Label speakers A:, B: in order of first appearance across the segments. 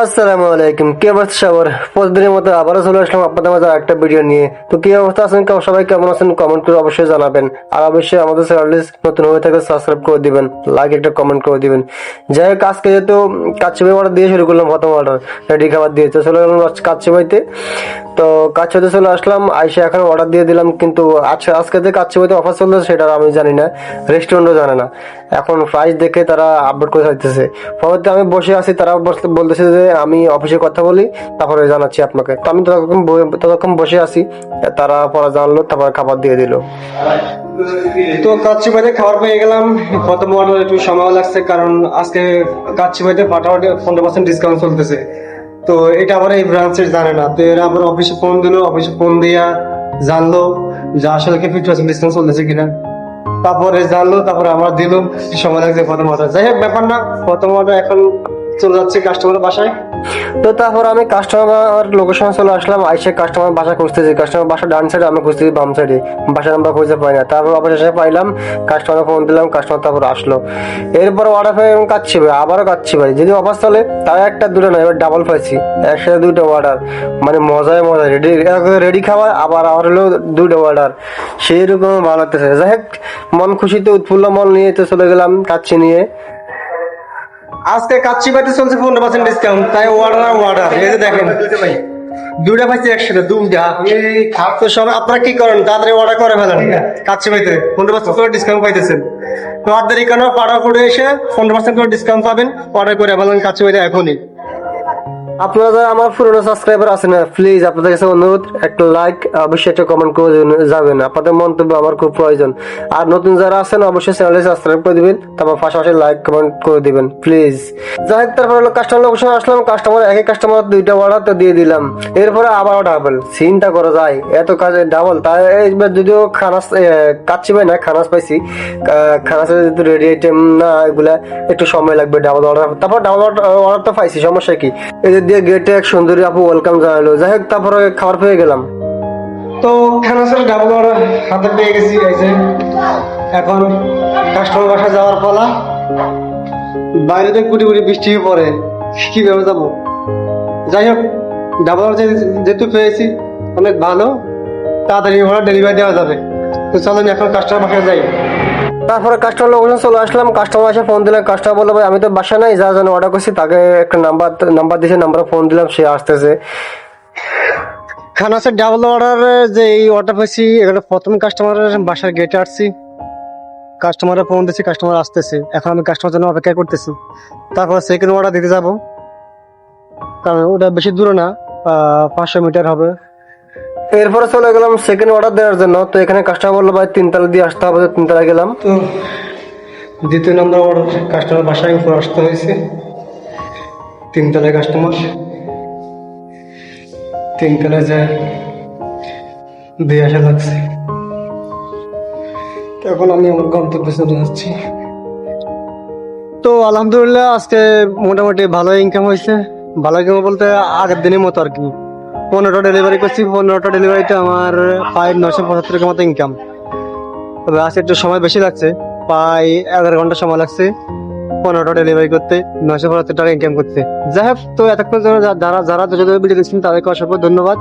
A: আসসালামু আলাইকুম। কি অবস্থা সবার প্রতিদিনের মতো আবারও চলে আসলাম আপনাদের মাঝে একটা ভিডিও নিয়ে। তো কি অবস্থা আছেন? সবাই কেমন আছেন? কমেন্ট করে অবশ্যই জানাবেন। আর অবশ্যই আমাদের চ্যানেল নতুন হয়ে থাকে সাবস্ক্রাইব করে দিবেন। লাইক একটা কমেন্ট করে দিবেন। যাই হোক, আজকে যেহেতু কাচ্চিবাই অর্ডার দিয়ে শুরু করলাম, প্রথম অর্ডার রেডি খাবার দিয়ে। তো চলে গেলাম কাচ্চিবাইতে তো কাচ্চিবাইতে চলে আসলাম। আইসে এখন অর্ডার দিয়ে দিলাম, কিন্তু আজকে আজকে যে কাচ্চিবাইতে অফার চলছে সেটা আমি জানি না। রেস্টুরেন্টও জানে না। এখন প্রাইস দেখে তারা আপডেট করে থাকতেছে পরবর্তী আমি বসে আছি তারা বলতেছে যে আমি অফিসে কথা বলি, তারপরে জানাচ্ছি আপনাকে। তো আমি ততক্ষণ ততক্ষণ বসে আছি। তারা পরে জানলো, তারপর খাবার দিয়ে দিল। তো কাচ্চি বাইতে খাবার পেয়ে গেলাম। প্রথম একটু সময় লাগছে, কারণ আজকে কাচ্চি বাইতে ফাটাফাটি পনেরো পার্সেন্ট ডিসকাউন্ট চলতেছে। তো এটা আবার এই ব্রাঞ্চের জানে না। তো এরা আবার অফিসে ফোন দিলো অফিসে ফোন দিয়া জানলো যে আসলে কি ফিফটি পার্সেন্ট ডিসকাউন্ট চলতেছে কিনা। তারপরে জানলো, তারপরে আমার দিল সময় লাগছে প্রথম অর্ডার যাই হোক, ব্যাপার না প্রথম অর্ডার এখন চলে যাচ্ছে কাস্টমারের বাসায়? তো তারপর আমি কাস্টমার লোকেশনে চলে আসলাম, আইসে কাস্টমার বাসা খুঁজতেছি। কাস্টমার বাসা ডান সাইডে আমি খুঁজতেছি বাম সাইডে বাসা নাম্বার খুঁজে পাই না। তারপর অবশেষে পাইলাম কাস্টমার ফোন দিলাম কাস্টমার তারপর আসলো। এরপর অর্ডার পেয়ে এবং কাচ্ছি ভাই, আবারও কাচ্ছি ভাই। যদি অফার চলে, তাও একটা, দুটো না এবার ডাবল পাইছি। একসাথে দুটো অর্ডার মানে মজায় মজা রেডি রেডি খাবার আবার আবার হলো দুটো অর্ডার সেই রকম ভালো লাগতেছে। যাই হোক, মন খুশিতে উৎফুল্ল মন নিয়ে তো চলে গেলাম কাচ্ছি নিয়ে। আজকে কাচ্চি বাড়িতে চলছে পনেরো পার্সেন্ট ডিসকাউন্ট তাই অর্ডার ওয়ার্ডার এই যে দেখেন দুইটা পাইছি একসাথে দুইটা তো সব আপনারা কি করেন? তাড়াতাড়ি অর্ডার করে ফেলেন। কাচ্চি বাড়িতে পনেরো পার্সেন্ট করে ডিসকাউন্ট পাইতেছেন। তো আর দেরি কেন পাড়া করে এসে পনেরো পার্সেন্ট করে ডিসকাউন্ট পাবেন। অর্ডার করে ফেলেন কাচ্চি বাড়িতে এখনই। আপনারা যারা আমার পুরনো সাবস্ক্রাইবার আছেন প্লিজ আপনাদের কাছে অনুরোধ, একটা লাইক অবশ্যই একটা কমেন্ট করে যাবেন। আপনাদের মন্তব্য আমার খুব প্রয়োজন। আর নতুন যারা আছেন, অবশ্যই চ্যানেলে সাবস্ক্রাইব করে দিবেন, তারপর পাশাপাশি লাইক কমেন্ট করে দিবেন প্লিজ যাই হোক, তারপর হলো কাস্টমার লোকেশন আসলাম কাস্টমার এক এক কাস্টমার দুইটা অর্ডার তো দিয়ে দিলাম। এরপরে আবার ডাবল চিন্তা করা যায়। এত কাজে ডাবল তাই এইবার যদিও খানাস কাচ্ছি পাই না, খানাস পাইছি। খানাসের যদি রেডি আইটেম না, এগুলা একটু সময় লাগবে ডাবল অর্ডার তারপর ডাবল অর্ডার তো পাইছি, সমস্যা কি? এদের দিয়ে গেটে এক সুন্দরী আপু ওয়েলকাম জানালো। যাই হোক তারপরে খাবার পেয়ে গেলাম। তো খানাসের ডাবল অর্ডার হাতে পেয়ে গেছি এখন কাস্টমার বাসা যাওয়ার পালা। বাইরে তো কুটি কুটি বৃষ্টি পড়ে, কীভাবে যাব? যাই হোক ডাবল অর্ডার যেহেতু পেয়েছি, অনেক ভালো। তাড়াতাড়ি অর্ডার ডেলিভারি দেওয়া যাবে। তো চলেন, এখন কাস্টমার বাসায় যাই। তারপরে কাস্টমার লোকেশন চলে আসলাম। কাস্টমার এসে ফোন দিলাম কাস্টমার বলল, ভাই, আমি তো বাসা নাই, যা যেন অর্ডার করছি, তাকে একটা নাম্বার নাম্বার দিয়েছে নাম্বারে ফোন দিলাম, সে আসতেছে। খানাসের ডাবল অর্ডার যে এই অর্ডার পেয়েছি এখানে প্রথম কাস্টমারের বাসার গেটে আসছি। কাস্টমারে ফোন দিচ্ছি কাস্টমার আসতেছে। এখন আমি কাস্টমার জন্য অপেক্ষা করতেছি। তারপর সেকেন্ড অর্ডার দিতে যাব। কারণ ওটা বেশি দূরে না পাঁচশো মিটার হবে। এরপরে চলে গেলাম সেকেন্ড অর্ডার দেওয়ার জন্য। তো এখানে কাস্টমার বলল ভাই তিনতলা দিয়ে আসতে হবে তো তিনতলা গেলাম। তো দ্বিতীয় নম্বর অর্ডার কাস্টমার বাসায় উপর আসতে হয়েছে। তিনতলায় কাস্টমার তিনতলায় যায় দিয়ে আসা লাগছে। এখন আমি আমার গন্তব্যে চলে যাচ্ছি। তো আলহামদুলিল্লাহ আজকে মোটামুটি ভালো ইনকাম হয়েছে। ভালো ইনকাম বলতে আগের দিনের মতো আর কি। পনেরোটা ডেলিভারি করছি, পনেরোটা ডেলিভারিতে আমার প্রায় নশো পঁচাত্তর মতো ইনকাম তবে আজকে একটু সময় বেশি লাগছে, প্রায় এগারো ঘণ্টা সময় লাগছে পনেরোটা ডেলিভারি করতে নশো পঁচাত্তর টাকা ইনকাম করতে। যাই হোক, তো এতক্ষণ ধরে যারা যারা যত ভিডিও দেখছেন, তাদেরকে অসংখ্য ধন্যবাদ।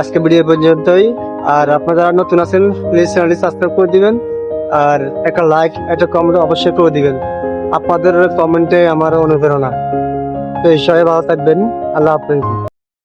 A: আজকে ভিডিও পর্যন্তই। আর আপনারা যারা নতুন আছেন প্লিজ চ্যানেলটি সাবস্ক্রাইব করে দিবেন। আর একটা লাইক একটা কমেন্ট অবশ্যই করে দিবেন। আপনাদের কমেন্টে আমার অনুপ্রেরণা। তো এই সবাই ভালো থাকবেন। আল্লাহ হাফেজ।